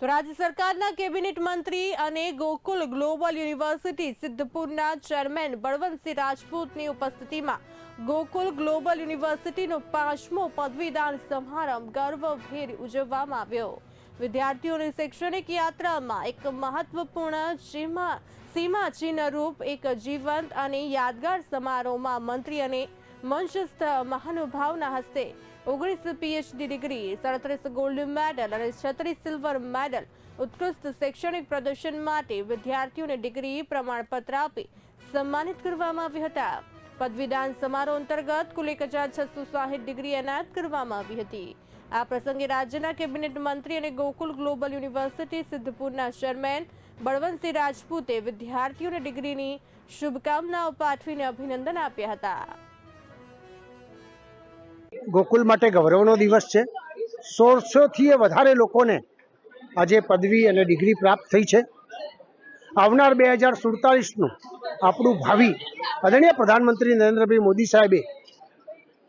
તો રાજ્ય સરકારના કેબિનેટ મંત્રી અને ગોકુલ ગ્લોબલ યુનિવર્સિટી સિદ્ધપુરના ચેરમેન બળવંતસિંહ રાજપૂતની ઉપસ્થિતિમાં ગોકુલ ગ્લોબલ યુનિવર્સિટીનો પાંચમો પદવીદાન સમારંભ ગર્વભેર ઉજવવામાં આવ્યો. વિદ્યાર્થીઓની શૈક્ષણિક યાત્રામાં એક મહત્વપૂર્ણ સીમા સીમાચિહ્નરૂપ એક જીવંત અને યાદગાર સમારોહમાં મંત્રી અને મંચસ્થ મહાનુભાવના હસ્તે ઓગણીસ પીએચડી ડિગ્રી સડત્રીસ ગોલ્ડ મેડલ અને છત્રીસ સિલ્વર મેડલ ઉત્કૃષ્ટ શૈક્ષણિક પ્રદર્શન માટે વિદ્યાર્થીઓને ડિગ્રી પ્રમાણપત્ર આપી સન્માનિત કરવામાં આવ્યા હતા પદવીદાન સમારોહ અંતર્ગત કુલ એક હજાર છસો સાહીઠ ડિગ્રી એનાયત કરવામાં આવી હતી આ પ્રસંગે રાજ્યના કેબિનેટ મંત્રી અને ગોકુલ ગ્લોબલ યુનિવર્સિટી સિદ્ધપુરના ચેરમેન બળવંતસિંહ રાજપૂતે વિદ્યાર્થીઓને ડિગ્રીની શુભકામનાઓ પાઠવીને અભિનંદન આપ્યા હતા ગોકુલ માટે ગૌરવનો દિવસ છે. સોળસોથી વધારે લોકોને આજે પદવી અને ડિગ્રી પ્રાપ્ત થઈ છે. આવનાર બે હજાર સુડતાલીસનું આપણું ભાવિ આદરણીય પ્રધાનમંત્રી નરેન્દ્રભાઈ મોદી સાહેબે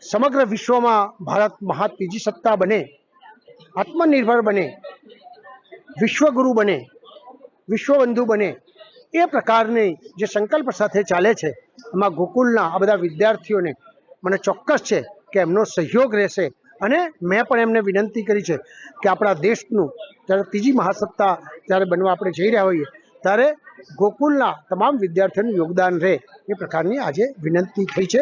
સમગ્ર વિશ્વમાં ભારત મહા ત્રીજી સત્તા બને, આત્મનિર્ભર બને, વિશ્વગુરુ બને, વિશ્વબંધુ બને એ પ્રકારની જે સંકલ્પ સાથે ચાલે છે. એમાં ગોકુલના આ બધા વિદ્યાર્થીઓને મને ચોક્કસ છે કે એમનો સહયોગ રહેશે. અને મેં પણ એમને વિનંતી કરી છે કે આપણા દેશનું જ્યારે ત્રીજી મહાસત્તા જ્યારે બનવા આપણે જઈ રહ્યા હોઈએ, ત્યારે ગોકુલના તમામ વિદ્યાર્થીઓનું યોગદાન રહે એ પ્રકારની આજે વિનંતી થઈ છે.